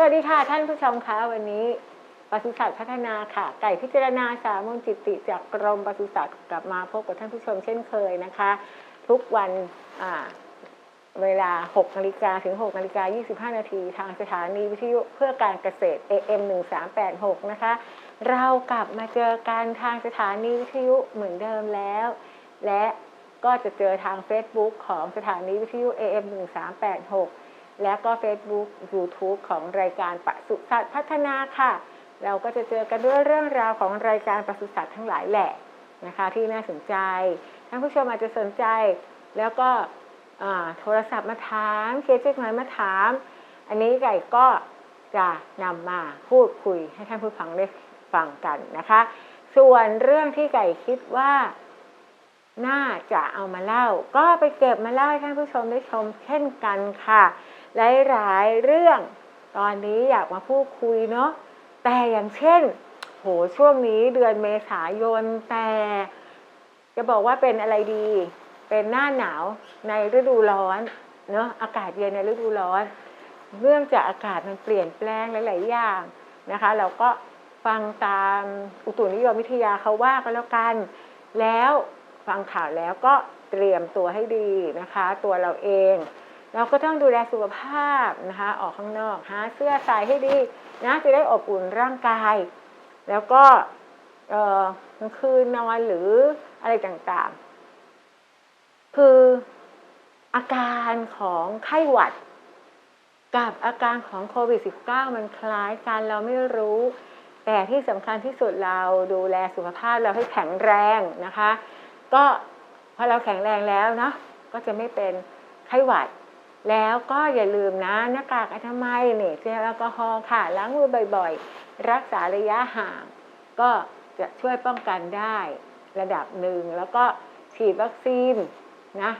สวัสดีค่ะท่านผู้ชมคะวันนี้ปศุสัตว์พัฒนาค่ะ ไก่พิจารณาสามมนจิตติจากกรมปศุสัตว์กลับมาพบกับท่านผู้ชมเช่นเคยนะคะ ทุกวันเวลา 6นาฬิกาถึง6นาฬิกา25 นาทีทางสถานีวิทยุเพื่อการเกษตร AM 1386 นะคะ เรากลับมาเจอกันทางสถานีวิทยุเหมือนเดิมแล้ว และก็จะเจอทาง Facebook ของสถานีวิทยุ AM 1386 และก็ Facebook YouTube ของรายการปศุสัตว์พัฒนาค่ะ เราก็จะเจอกันด้วยเรื่องราวของรายการปศุสัตว์ทั้งหลายแหละนะคะ ที่น่าสนใจ ท่านผู้ชมอาจจะสนใจ แล้วก็โทรศัพท์มาถามเขียนจดหมายมาถาม อันนี้ไก่ก็จะนำมาพูดคุยให้ท่านผู้ฟังได้ฟังกันนะคะ ส่วนเรื่องที่ไก่คิดว่าน่าจะเอามาเล่า ก็ไปเก็บมาเล่าให้ท่านผู้ชมได้ชมเช่นกันค่ะ หลายๆเรื่อง ตอนนี้อยากมาพูดคุยเนาะแต่อย่างเช่น โหช่วงนี้เดือนเมษายนแต่ จะบอกว่าเป็นอะไรดี เป็นหน้าหนาวในฤดูร้อนเนาะอากาศเย็นในฤดูร้อนเนื่องจากอากาศมันเปลี่ยนแปลงหลาย ๆ อย่างนะคะ เราก็ฟังตามอุตุนิยมวิทยาเขาว่าก็แล้วกัน แล้วฟังข่าวแล้วก็เตรียมตัวให้ดีนะคะ ตัวเราเอง เราก็ต้องดูแลสุขภาพนะคะ ออกข้างนอก หาเสื้อใส่ให้ดีนะจะได้อบอุ่นร่างกาย แล้วก็เออกลางคืนนอนหรืออะไรต่างๆ คืออาการของไข้หวัด กับอาการของโควิด -19 มันคล้ายกันเราไม่รู้ แต่ที่สำคัญที่สุดเราดูแลสุขภาพเราให้แข็งแรงนะคะ ก็พอเราแข็งแรงแล้วเนาะก็จะไม่เป็นไข้หวัด แล้วก็อย่าลืมนะหน้ากากอนามัยเนี่ยเจลแอลกอฮอล์ค่ะล้างมือบ่อยๆ รักษาระยะห่าง ก็จะช่วยป้องกันได้ระดับหนึ่ง แล้วก็ฉีดวัคซีนนะ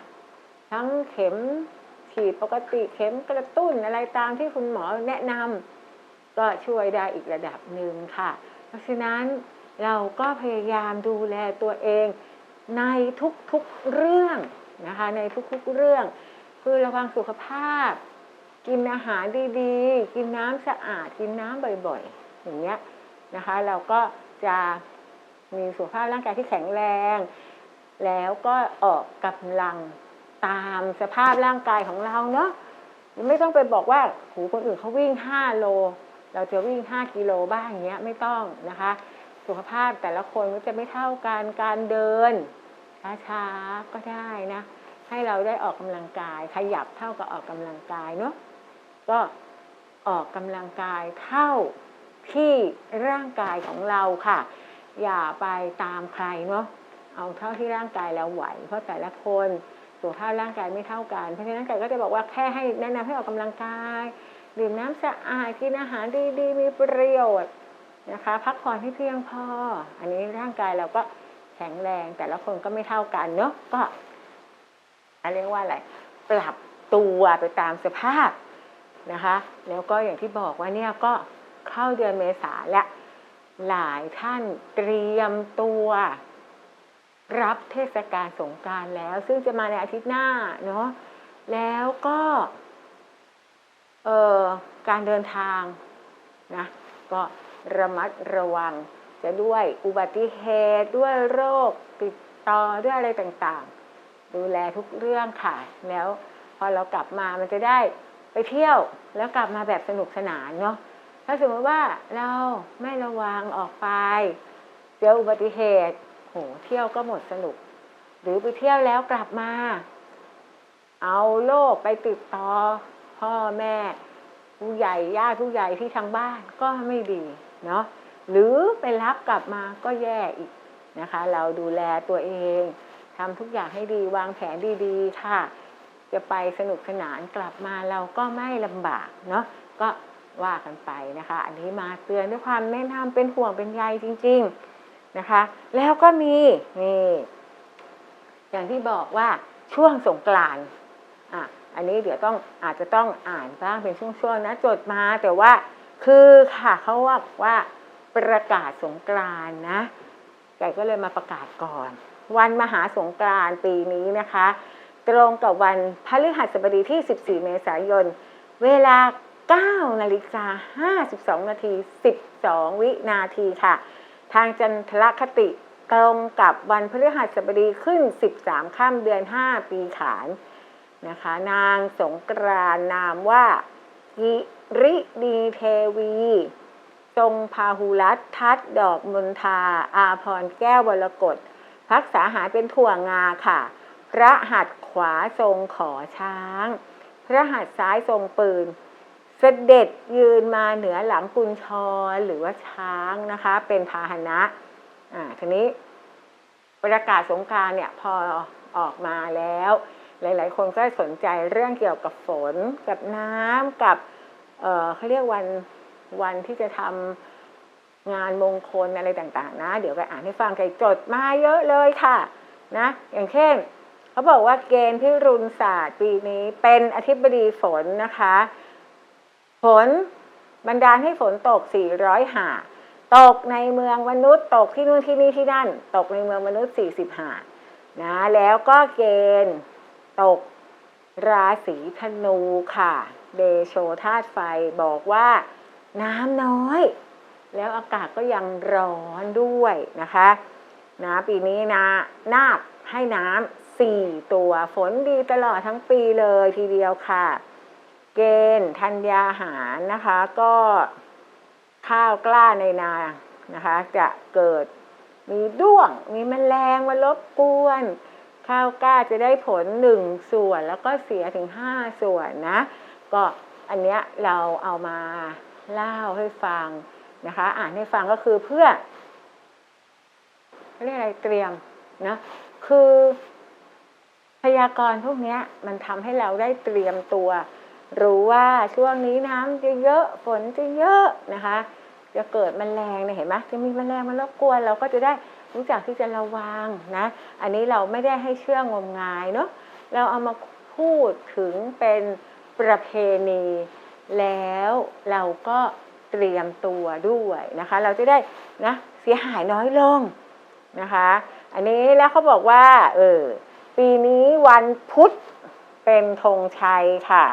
ทั้งเข็มฉีดปกติเข็มกระตุ้นอะไรตามที่คุณหมอแนะนำก็ช่วยได้อีกระดับหนึ่งค่ะ เพราะฉะนั้นเราก็พยายามดูแลตัวเองในทุกๆเรื่องนะคะในทุกๆเรื่อง คือระวังสุขภาพ กินอาหารดีๆ กินน้ำสะอาด กินน้ำบ่อยๆ อย่างเงี้ยนะคะ เราก็จะมีสุขภาพร่างกายที่แข็งแรง แล้วก็ออกกำลังตามสภาพร่างกายของเราเนาะไม่ต้องไปบอกว่าโหคนอื่นเขาวิ่ง 5 โล เราจะวิ่ง 5 กิโลบ้างอย่างเงี้ยไม่ต้องนะคะ สุขภาพแต่ละคนก็จะไม่เท่ากันการเดินช้าๆก็ได้นะ ให้เราได้ออกกำลังกาย ขยับเท่ากับออกกำลังกายเนาะก็ออกกำลังกายเท่าที่ร่างกายของเราค่ะ อย่าไปตามใครเนาะเอาเท่าที่ร่างกายเราไหว เพราะแต่ละคนสุขภาพร่างกายไม่เท่ากัน เพราะฉะนั้นไก่ก็จะบอกว่าแค่ให้แนะนำให้ออกกำลังกาย ดื่มน้ำสะอาด กินอาหารดีๆ มีประโยชน์นะคะ พักผ่อนให้เพียงพอ อันนี้ร่างกายเราก็แข็งแรงแต่ละคนก็ไม่เท่ากันเนาะก็ เรียกว่าอะไรปรับตัวไปตามสภาพนะคะ แล้วก็อย่างที่บอกว่าเนี่ยก็เข้าเดือนเมษาและหลายท่านเตรียมตัว รับเทศกาลสงการแล้ว ซึ่งจะมาในอาทิตย์หน้าเนาะแล้วก็เอ่อการเดินทางนะก็ระมัดระวังจะด้วยอุบัติเหตุด้วยโรคติดต่อด้วยอะไรต่างๆ ดูแลทุกเรื่องค่ะ แล้วพอเรากลับมามันจะได้ไปเที่ยวแล้วกลับมาแบบสนุกสนานเนาะถ้าสมมติว่าเราไม่ระวังออกไปเจออุบัติเหตุโหเที่ยวก็หมดสนุก หรือไปเที่ยวแล้วกลับมา เอาโรคไปติดต่อพ่อแม่ผู้ใหญ่ญาติผู้ใหญ่ที่ทางบ้านก็ไม่ดีเนาะหรือไปรับกลับมาก็แย่อีกนะคะ เราดูแลตัวเอง ทำทุกอย่างให้ดีวางแผนดีๆค่ะจะไปสนุกสนานกลับมาเราก็ไม่ลำบากเนาะก็ว่ากันไปนะคะ อันนี้มาเตือนด้วยความแนะนำเป็นห่วงเป็นใยจริง ๆนะคะ แล้วก็มีนี่อย่างที่บอกว่าช่วงสงกรานต์อะอันนี้เดี๋ยวต้องอาจจะต้องอ่านบ้างเป็นช่วงๆนะจดมาแต่ว่าคือค่ะเขาว่าว่าประกาศสงกรานนะไก่ก็เลยมาประกาศก่อน วันมหาสงกรานต์ปีนี้นะคะ ตรงกับวันพฤหัสบดีที่ 14 เมษายน เวลา 9 นาฬิกา 52 นาที 12 วินาทีค่ะ ทางจันทรคติตรงกับวันพฤหัสบดีขึ้น 13 ข้ามเดือน 5 ปีขานนะคะ นางสงกรานนามว่ากิริดีเทวีทรงพาหุรัตทัดดอกมณฑาอาพรแก้ววรกฎ พักษาหายเป็นถั่วงาค่ะ พระหัตถ์ขวาทรงขอช้าง พระหัตถ์ซ้ายทรงปืน เสด็จยืนมาเหนือหลังกุญชรหรือว่าช้างนะคะ เป็นพาหนะอ่าทีนี้ประกาศสงการเนี่ยพอออกมาแล้ว หลาย ๆ คนก็สนใจเรื่องเกี่ยวกับฝน กับน้ำกับเอ่อเขาเรียกวันวันที่จะทำ งานมงคลอะไรต่างๆ นะ เดี๋ยวไปอ่านให้ฟังใครจดมาเยอะเลยค่ะนะอย่างเช่นเขาบอกว่าเกณฑ์พิรุณศาสตร์ปีนี้เป็นอธิบดีฝนนะคะ ฝนบันดาลให้ฝนตก 400 หา ตกในเมืองมนุษย์ ตกที่นู่นที่นี่ที่นั่น ตกในเมืองมนุษย์ 40 หา นะ แล้วก็เกณฑ์ตกราศีธนูค่ะ เดโชธาตุไฟบอกว่าน้ำน้อย แล้วอากาศก็ยังร้อนด้วยนะคะนะปีนี้นะนาคให้น้ำสี่ตัวฝนดีตลอดทั้งปีเลยทีเดียวค่ะ เกณฑ์ธัญญาหารนะคะก็ข้าวกล้าในนานะคะ จะเกิดมีด้วง มีแมลงมารบกวน ข้าวกล้าจะได้ผลหนึ่งส่วนแล้วก็เสียถึงห้าส่วนนะ ก็อันเนี้ยเราเอามาเล่าให้ฟัง นะคะ อ่านให้ฟังก็คือเพื่อเรียกอะไรเตรียมนะคือพยากรณ์พวกนี้มันทำให้เราได้เตรียมตัว รู้ว่าช่วงนี้น้ำจะเยอะฝนจะเยอะนะคะ จะเกิดแมลงเนี่ยเห็นไหมจะมีแมลงมารบกวนเราก็จะได้รู้จักที่จะระวังนะ อันนี้เราไม่ได้ให้เชื่องมงายเนาะเราเอามาพูดถึงเป็นประเพณี แล้วเราก็ เตรียมตัวด้วยนะคะ เราจะได้นะเสียหายน้อยลงนะคะ อันนี้แล้วเขาบอกว่าเออปีนี้วันพุธเป็นธงชัยค่ะ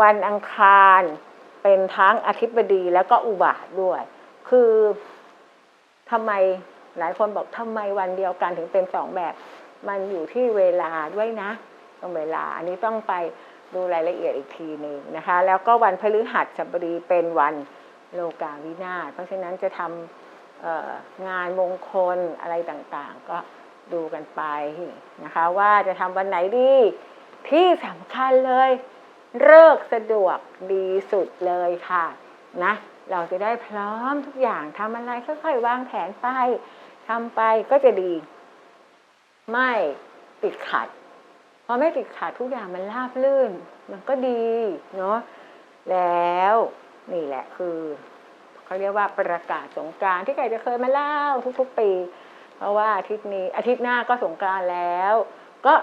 วันอังคารเป็นทั้งอธิบดีแล้วก็อุบาทด้วย คือทำไมหลายคนบอกทำไมวันเดียวกันถึงเป็นสองแบบ มันอยู่ที่เวลาด้วยนะต้องเวลา อันนี้ต้องไปดูรายละเอียดอีกทีหนึ่งนะคะ แล้วก็วันพฤหัสบดีเป็นวัน โลกาวินาศเพราะฉะนั้นจะทำงานมงคลอะไรต่างๆ ก็ดูกันไปนะคะว่าจะทำวันไหนดีที่สำคัญเลยเลิกสะดวกดีสุดเลยค่ะนะเราจะได้พร้อมทุกอย่างทำอะไรค่อยๆวางแผนไปทำไปก็จะดี ไม่ติดขัดพอไม่ติดขัดทุกอย่างมันราบลื่น มันก็ดีเนาะแล้ว นี่แหละคือเขาเรียกว่าประกาศสงการที่ไก่จะเคยมาเล่าทุกๆปี เพราะว่าอาทิตย์นี้อาทิตย์หน้าก็สงการแล้ว ก็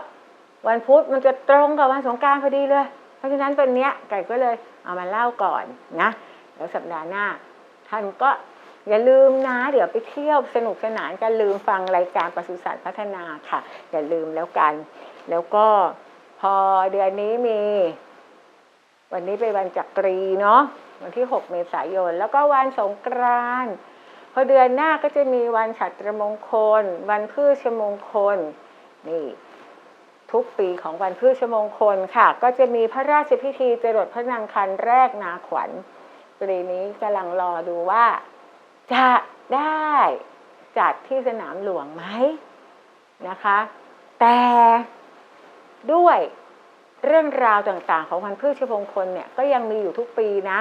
วันพุธมันจะตรงกับวันสงการพอดีเลย เพราะฉะนั้นวันเนี้ยไก่ก็เลยเอามาเล่าก่อนนะแล้วสัปดาห์หน้า ท่านก็อย่าลืมนะ เดี๋ยวไปเที่ยวสนุกสนานกันลืมฟังรายการปศุสัตว์พัฒนาค่ะ อย่าลืมแล้วกัน แล้วก็พอเดือนนี้มี วันนี้เป็นวันจักรีเนาะ วันที่ 6 เมษายน แล้วก็วันสงกรานต์พอเดือนหน้าก็จะมีวันฉัตรมงคล วันพืชมงคล นี่ ทุกปีของวันพืชมงคลค่ะ ก็จะมีพระราชพิธีจรดพระนางคันแรกนาขวัญปีนี้กำลังรอดูว่า จะได้จัดที่สนามหลวงไหมนะคะ แต่ด้วยเรื่องราวต่างๆ ของวันพืชมงคลเนี่ยก็ยังมีอยู่ทุกปีนะ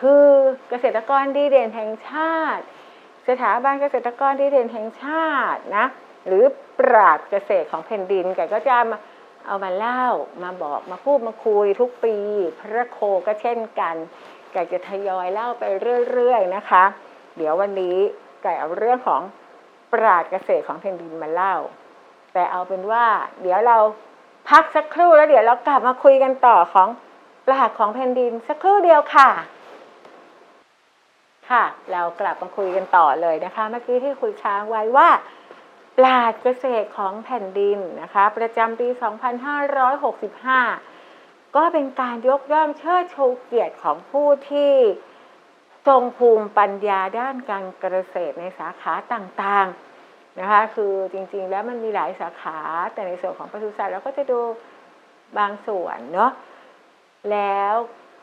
คือเกษตรกรดีเด่นแห่งชาติ สถาบันเกษตรกรดีเด่นแห่งชาตินะหรือปราดเกษตรของแผ่นดินแกก็จะมาเอามาเล่ามาบอกมาพูดมาคุยทุกปี พระโคก็เช่นกันแกจะทยอยเล่าไปเรื่อยๆนะคะ เดี๋ยววันนี้ไก่เอาเรื่องของปราดเกษตรของแผ่นดินมาเล่า แต่เอาเป็นว่า เดี๋ยวเราพักสักครู่แล้วเดี๋ยวเรากลับมาคุยกันต่อของปราดของแผ่นดินสักครู่เดียวค่ะ ค่ะ เรากลับมาคุยกันต่อเลยนะคะ เมื่อกี้ที่คุยค้างไว้ว่าปราดเกษตรของแผ่นดินนะคะ ประจำปี 2565 ก็เป็นการยกย่องเชิดชูเกียรติของผู้ที่ทรงภูมิปัญญาด้านการเกษตรในสาขาต่างๆนะคะ คือจริงๆแล้วมันมีหลายสาขา แต่ในส่วนของปศุสัตว์เราก็จะดูบางส่วนเนาะแล้ว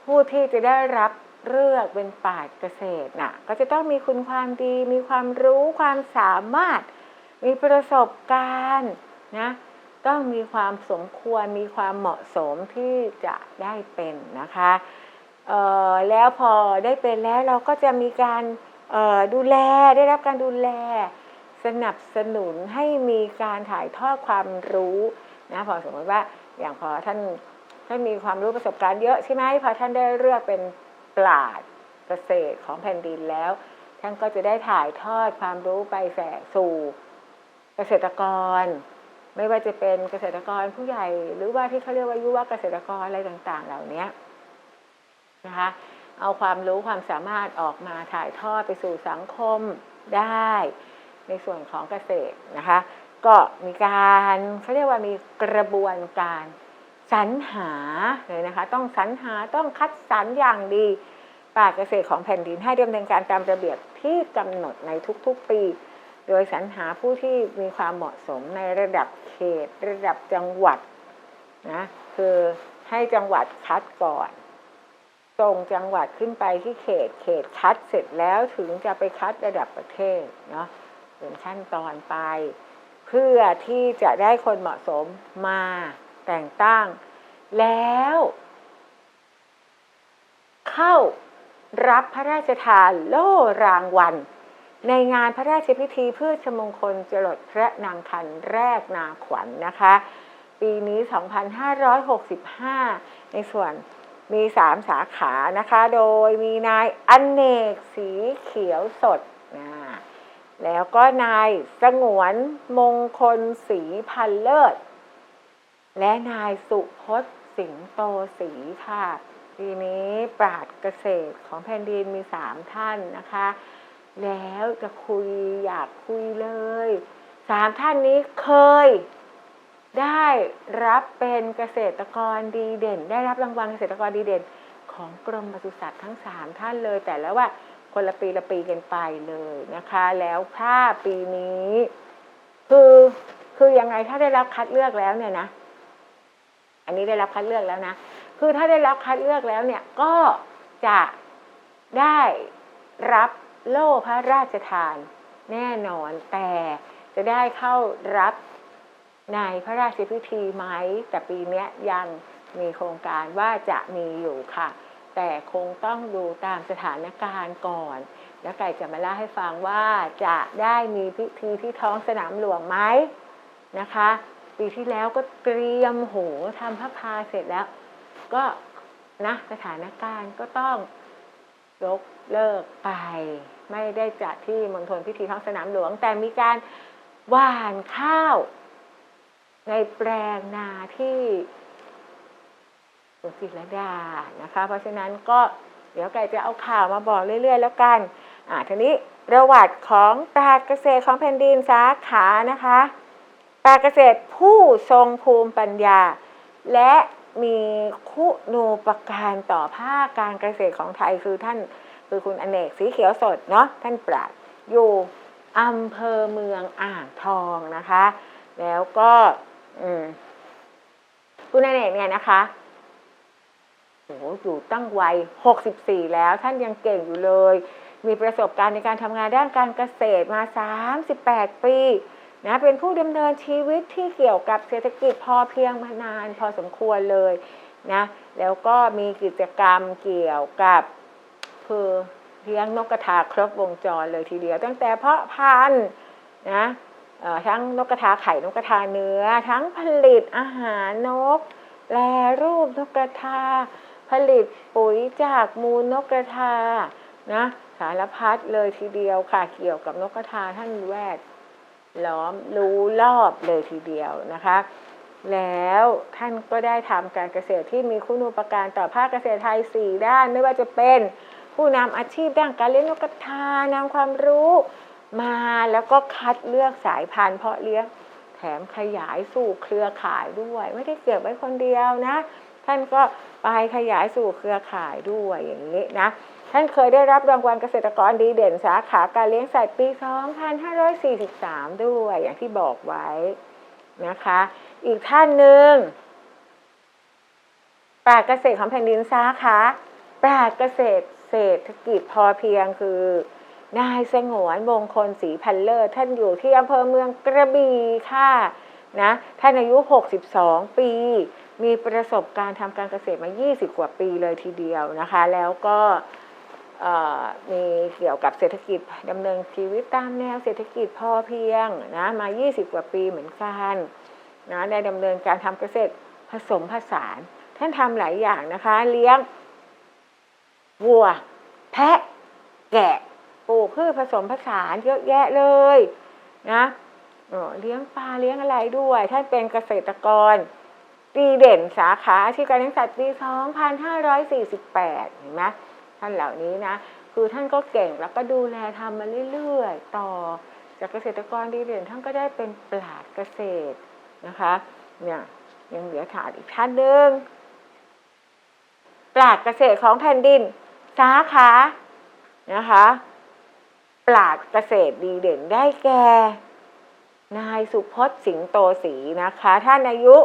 ผู้ที่จะได้รับ เลือกเป็นป่าเกษตรน่ะก็จะต้องมีคุณความดี มีความรู้ความสามารถ มีประสบการณ์นะต้องมีความสมควรมีความเหมาะสมที่จะได้เป็นนะคะเออแล้วพอได้เป็นแล้วเราก็จะมีการเออดูแลได้รับการดูแล สนับสนุนให้มีการถ่ายทอดความรู้นะพอสมมติว่าอย่างพอท่านท่านมีความรู้ประสบการณ์เยอะใช่ไหมพอท่านได้เลือกเป็น ปราดเกษตรของแผ่นดินแล้ว ท่านก็จะได้ถ่ายทอดความรู้ไปแส่สู่เกษตรกร ไม่ว่าจะเป็นเกษตรกรผู้ใหญ่ หรือว่าที่เขาเรียกว่ายุวเกษตรกรอะไรต่างๆ เหล่านี้นะคะเอาความรู้ความสามารถออกมาถ่ายทอดไปสู่สังคมได้ในส่วนของเกษตรนะคะ ก็มีการเขาเรียกว่ามีกระบวนการ สรรหาเลยนะคะ ต้องสรรหาต้องคัดสรรอย่างดีป่าเกษตรของแผ่นดินให้ดำเนินการตามระเบียบที่กำหนดในทุกๆปี โดยสรรหาผู้ที่มีความเหมาะสมในระดับเขต ระดับจังหวัดนะคือให้จังหวัดคัดก่อนส่งจังหวัดขึ้นไปที่เขต เขตคัดเสร็จแล้วถึงจะไปคัดระดับประเทศเนาะเป็นขั้นตอนไป เพื่อที่จะได้คนเหมาะสมมา แต่งตั้ง แล้ว เข้ารับพระราชทานโล่รางวัล ในงานพระราชพิธีพืชมงคลจรดพระนางคันแรกนาขวัญนนะคะ ปีนี้ 2565 ในส่วนมี 3 สาขานะคะ โดยมีนายอเนกสีเขียวสดนะแล้วก็นายสงวนมงคลสีพันเลิศ และนายสุพจน์สิงโตสีค่ะปีนี้ปราดเกษตรของแผ่นดินมีสามท่านนะคะ แล้วจะคุยอยากคุยเลยสามท่านนี้เคย ได้รับเป็นเกษตรกรดีเด่น ได้รับรางวัลเกษตรกรดีเด่น ของกรมปศุสัตว์ทั้งสามท่านเลย แต่แล้วว่าคนละปีละปีกันไปเลยนะคะ แล้วถ้าปีนี้ คือคือยังไงถ้าได้รับคัดเลือกแล้วเนี่ยนะ อันนี้ได้รับคัดเลือกแล้วนะ คือถ้าได้รับคัดเลือกแล้วเนี่ยก็จะได้รับโล่พระราชทานแน่นอนแต่จะได้เข้ารับในพระราชพิธีไหม แต่ปีนี้ยังมีโครงการว่าจะมีอยู่ค่ะ แต่คงต้องดูตามสถานการณ์ก่อน แล้วไก่จะมาเล่าให้ฟังว่าจะได้มีพิธีที่ท้องสนามหลวงไหมนะคะ ปีที่แล้วก็เตรียมโหทำพระพาเสร็จแล้ว ก็นะสถานการณ์ก็ต้องยกเลิกไป ไม่ได้จัดที่มณฑลพิธีท้องสนามหลวง แต่มีการหว่านข้าว ในแปลงนาที่สุจิรดานะคะ เพราะฉะนั้นก็เดี๋ยวไก่จะเอาข่าวมาบอกเรื่อย ๆ แล้วกัน อ่าทีนี้ประวัติของปราชญ์เกษตรของแผ่นดินสาขานะคะ ปราชญ์เกษตรผู้ทรงภูมิปัญญา และมีคุณูปการต่อภาคการเกษตรของไทยคือท่านคือคุณอเนกสีเขียวสดเนาะท่านปราชญ์อยู่อำเภอเมืองอ่างทองนะคะ แล้วก็คุณอเนกเนี่ยนะคะโอ้โหอยู่ตั้งวัย 64 แล้วท่านยังเก่งอยู่เลย มีประสบการณ์ในการทำงานด้านการเกษตรมา 38 ปี นะเป็นผู้ดำเนินชีวิตที่เกี่ยวกับเศรษฐกิจพอเพียงมานานพอสมควรเลยนะแล้วก็มีกิจกรรมเกี่ยวกับคือเลี้ยงนกกระทาครบวงจรเลยทีเดียว ตั้งแต่เพาะพันธุ์นะเอ่อทั้งนกกระทาไข่นกกระทาเนื้อ ทั้งผลิตอาหารนกแปรรูปนกกระทา ผลิตปุ๋ยจากมูลนกกระทานะสารพัดเลยทีเดียวค่ะเกี่ยวกับนกกระทาท่านแวด ล้อมรู้รอบเลยทีเดียวนะคะ แล้วท่านก็ได้ทำการเกษตรที่มีคุณูปการต่อภาคเกษตรไทย 4 ด้าน ไม่ว่าจะเป็นผู้นำอาชีพด้านการเลี้ยงนกกระทานำความรู้มาแล้วก็คัดเลือกสายพันธุ์เพาะเลี้ยงแถมขยายสู่เครือข่ายด้วย ไม่ได้เก็บไว้คนเดียวนะ ท่านก็ไปขยายสู่เครือข่ายด้วยอย่างนี้นะ ท่านเคยได้รับรางวัลเกษตรกรดีเด่นสาขาการเลี้ยงสัตว์ปี 2543 ด้วย อย่างที่บอกไว้นะคะ อีกท่านหนึ่งปราชญ์เกษตรของแผ่นดินสาขาปราชญ์เกษตรเศรษฐกิจพอเพียงคือนายสงวนมงคลศรีพันเลิศท่านอยู่ที่อำเภอเมืองกระบี่ค่ะนะท่านอายุ 62 ปี มีประสบการณ์ทำการเกษตรมา 20 กว่าปีเลยทีเดียวนะคะ แล้วก็ มีเกี่ยวกับเศรษฐกิจดำเนินชีวิตตามแนวเศรษฐกิจพอเพียงนะมา 20 กว่าปีเหมือนกันนะได้ดำเนินการทำเกษตรผสมผสาน ท่านทำหลายอย่างนะคะ เลี้ยงวัว แพะ แกะปลูกพืชผสมผสานเยอะแยะเลยนะเลี้ยงปลาเลี้ยงอะไรด้วย ท่านเป็นเกษตรกรดีเด่นสาขาอาชีพการเลี้ยงสัตว์ปี 2548 เห็นไหม ท่านเหล่านี้นะ คือท่านก็เก่งแล้วก็ดูแลทำมาเรื่อยๆ ต่อ จากเกษตรกรดีเด่นท่านก็ได้เป็นปราดเกษตรนะคะเนี่ยยังเหลือถาดอีกท่านหนึ่งปราดเกษตรของแผ่นดินสาขานะคะปราดเกษตรดีเด่นได้แก่ นายสุพจน์สิงโตศรีนะคะ ท่านอายุ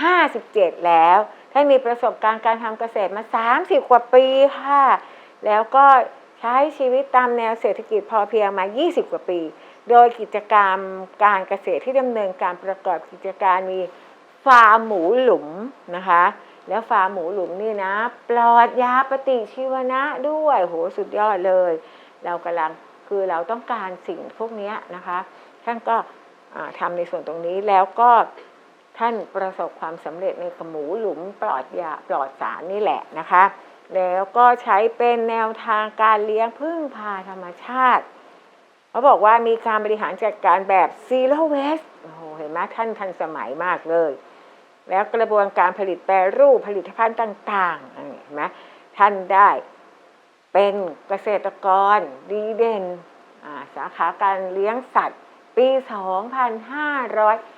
57 แล้ว ท่านมีประสบการณ์การทำเกษตรมา 30 กว่าปีค่ะ แล้วก็ใช้ชีวิตตามแนวเศรษฐกิจพอเพียงมา 20 กว่าปี โดยกิจกรรมการเกษตรที่ดำเนินการประกอบกิจการมีฟาร์มหมูหลุมนะคะ แล้วฟาร์มหมูหลุมนี่นะ ปลอดยาปฏิชีวนะด้วยโหสุดยอดเลย เรากำลังคือเราต้องการสิ่งพวกนี้นะคะ ท่านก็อ่าทำในส่วนตรงนี้แล้วก็ ท่านประสบความสำเร็จในกับหมูหลุมปลอดยาปลอดสารนี่แหละนะคะ แล้วก็ใช้เป็นแนวทางการเลี้ยงพึ่งพาธรรมชาติเขาบอกว่ามีการบริหารจัดการแบบ zero waste โอ้โหเห็นไหมท่านทันสมัยมากเลย แล้วกระบวนการผลิตแปรรูปผลิตภัณฑ์ต่างๆเห็นไหมท่านได้เป็นเกษตรกรดีเด่น สาขาการเลี้ยงสัตว์ ปี 2500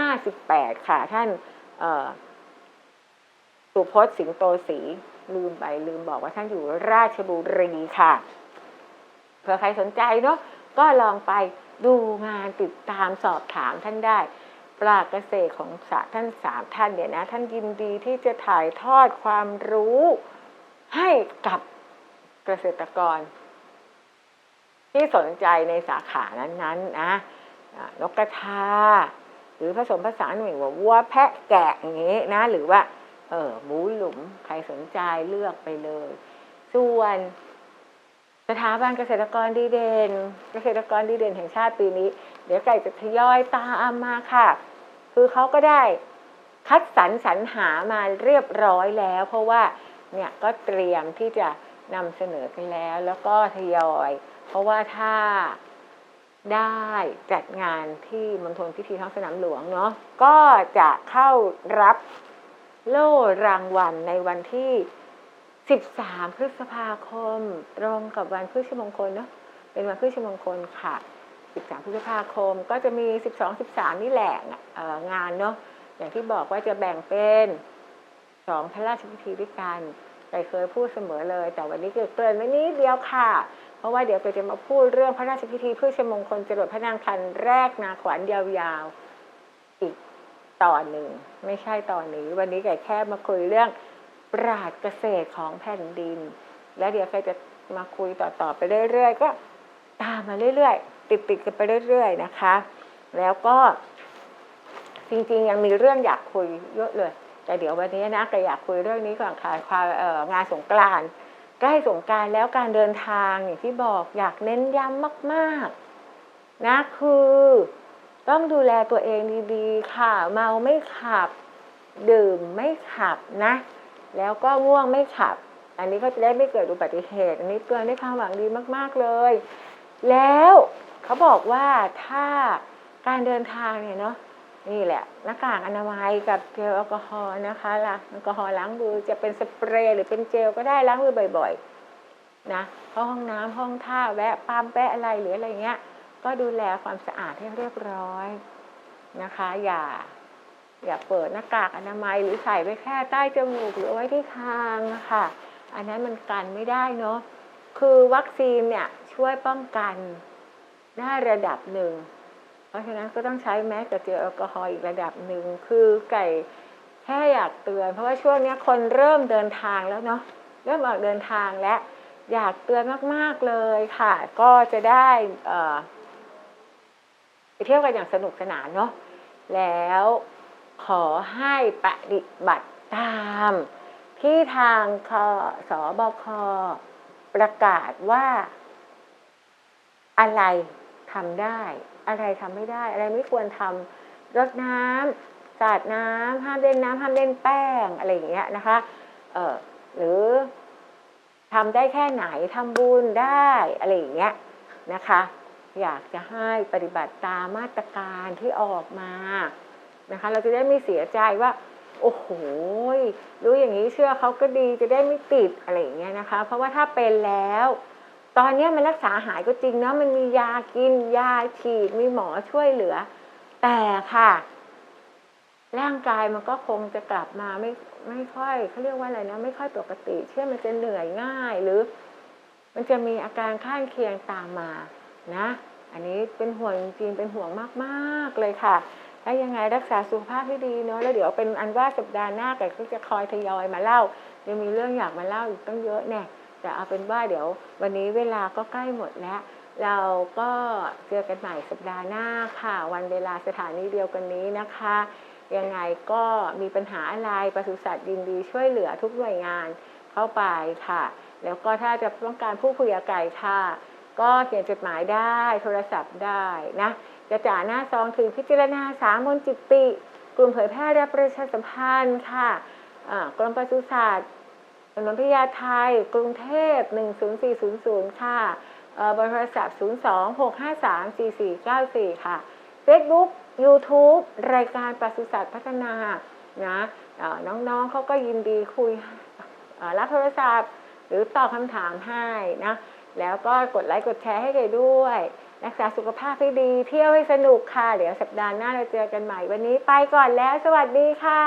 2558ค่ะ ท่านสุพจน์สิงโตศรีลืมไปลืมบอกว่าท่านอยู่ราชบุรีค่ะเผื่อใครสนใจเนาะก็ลองไปดูงานติดตามสอบถามท่านได้ ปราชญ์เกษตรของสาท่านสามท่านเนี่ยนะ ท่านยินดีที่จะถ่ายทอดความรู้ให้กับเกษตรกร ที่สนใจในสาขานั้นๆนะอ่านกกระทา รือผสมผสานหมือนว่าวัวแพะแกะอย่างงี้นะ หรือว่า เออหมูหลุมใครสนใจเลือกไปเลย ส่วนสถาบันเกษตรกรดีเด่น เกษตรกรดีเด่นแห่งชาติปีนี้ เดี๋ยวไก่จะทยอยตามมาค่ะ คือเขาก็ได้คัดสรรสรรหามาเรียบร้อยแล้ว เพราะว่าเนี่ยก็เตรียมที่จะนำเสนอกันแล้ว แล้วก็ทยอย เพราะว่าถ้า ได้จัดงานที่มณฑลพิธีท้องสนามหลวงเนาะก็จะเข้ารับโล่รางวัลในวันที่ 13 พฤษภาคม ตรงกับวันพฤชมงคลเนาะเป็นวันพฤชมงคลค่ะ 13 พฤษภาคมก็จะมี 12 13 นี่แหละงานเนาะอย่างที่บอกว่าจะแบ่งเป็นสองพระราชพิธีด้วยกันไก่เคยพูดเสมอเลย แต่วันนี้เกิดเกินไว้นิดเดียวค่ะ เพราะว่าเดี๋ยวเกจะมาพูดเรื่องพระราชพิธีพฤชมงคลจรดพระนางคันแรกนาขวัญยาวๆ อีกตอนหนึ่ง ไม่ใช่ตอนนี้ วันนี้ไก่แค่มาคุยเรื่องปราดเกษตรของแผ่นดิน แล้วเดี๋ยวใครจะมาคุยต่อๆไปเรื่อยๆก็ตามมาเรื่อยๆ ติดๆกันไปเรื่อยๆนะคะ แล้วก็จริงๆยังมีเรื่องอยากคุยเยอะเลย แต่เดี๋ยววันนี้นะก็อยากคุยเรื่องนี้ก่อนค่ะความงานสงกรานต์ ใกล้สงการแล้วการเดินทางอย่างที่บอกอยากเน้นย้ำมากๆ นะคือ ต้องดูแลตัวเองดีๆ ค่ะ เมาไม่ขับ ดื่มไม่ขับนะ แล้วก็ง่วงไม่ขับ อันนี้ก็จะได้ไม่เกิดอุบัติเหตุ อันนี้เตือนด้วยความหวังดีมากๆเลย แล้วเขาบอกว่าถ้าการเดินทางเนี่ยเนาะ นี่แหละหน้ากากอนามัยกับเจลแอลกอฮอล์นะคะล้างแอลกอฮอล์ล้างมือจะเป็นสเปรย์หรือเป็นเจลก็ได้ล้างมือบ่อยๆนะเข้าห้องน้ำห้องท่าแวะปั๊มแวะอะไรหรืออะไรเงี้ย ก็ดูแลความสะอาดให้เรียบร้อยนะคะ อย่า อย่าเปิดหน้ากากอนามัยหรือใส่ไว้แค่ใต้จมูกหรือไว้ที่คางค่ะ อันนั้นมันกันไม่ได้เนาะคือวัคซีนเนี่ยช่วยป้องกันได้ระดับหนึ่ง เพราะฉะนั้นก็ต้องใช้แมสกับเจลแอลกอฮอล์อีกระดับหนึ่งคือไก่แค่อยากเตือน เพราะว่าช่วงนี้คนเริ่มเดินทางแล้วเนาะเริ่มออกเดินทางแล้วอยากเตือนมากๆเลยค่ะ ก็จะได้เอ่อไปเที่ยวกันอย่างสนุกสนานเนาะแล้วขอให้ปฏิบัติตามที่ทางคสบคประกาศว่า อะไรทำได้ อะไรทำไม่ได้ อะไรไม่ควรทำรดน้ำสาดน้ำห้ามเล่นน้ำห้ามเล่นแป้งอะไรอย่างเงี้ยนะคะเออหรือทำได้แค่ไหนทำบุญได้อะไรอย่างเงี้ยนะคะ อยากจะให้ปฏิบัติตามมาตรการที่ออกมานะคะ เราจะได้ไม่เสียใจว่า โอ้โหรู้อย่างนี้เชื่อเขาก็ดีจะได้ไม่ติดอะไรอย่างเงี้ยนะคะ เพราะว่าถ้าเป็นแล้ว ตอนนี้มันรักษาหายก็จริงนะมันมียากินยาฉีดมีหมอช่วยเหลือ แต่ค่ะ ร่างกายมันก็คงจะกลับมาไม่ไม่ค่อยเขาเรียกว่าอะไรนะ ไม่ค่อยปกติ เช่นมันจะเหนื่อยง่ายหรือ มันจะมีอาการข้างเคียงตามมานะ อันนี้เป็นห่วงจริงเป็นห่วงมากๆเลยค่ะถ้ายังไงรักษาสุขภาพให้ดีเนาะแล้วเดี๋ยวเป็นอันว่าสัปดาห์หน้ากก็จะคอยทยอยมาเล่ายังมีเรื่องอยากมาเล่าอีกตั้งเยอะแน่ แต่เอาเป็นว่าเดี๋ยววันนี้เวลาก็ใกล้หมดแล้ว เราก็เจอกันใหม่สัปดาห์หน้าค่ะ วันเวลาสถานีเดียวกันนี้นะคะ ยังไงก็มีปัญหาอะไรปศุสัตว์ยินดีช่วยเหลือทุกหน่วยงานเข้าไปค่ะ แล้วก็ถ้าจะต้องการผู้คุยกับไก่ค่ะ ก็เขียนจดหมายได้โทรศัพท์ได้นะจะจ่าหน้าซองถึงพิจารณาสามมนจิตติ กลุ่มเผยแพร่และประชาสัมพันธ์ค่ะอ่ากรมปศุสัตว์ ถนนพญาไทกรุงเทพ 10400 ค่ะเบอร์โทรศัพท์ 026534494 ค่ะ Facebook YouTube รายการปศุสัตว์พัฒนา นะน้องๆเขาก็ยินดีคุยรับโทรศัพท์ หรือตอบคำถามให้นะ แล้วก็กดไลค์กดแชร์ให้เลยด้วย รักษาสุขภาพให้ดี เที่ยวให้สนุกค่ะ เดี๋ยวสัปดาห์หน้าเราเจอกันใหม่ วันนี้ไปก่อนแล้ว สวัสดีค่ะ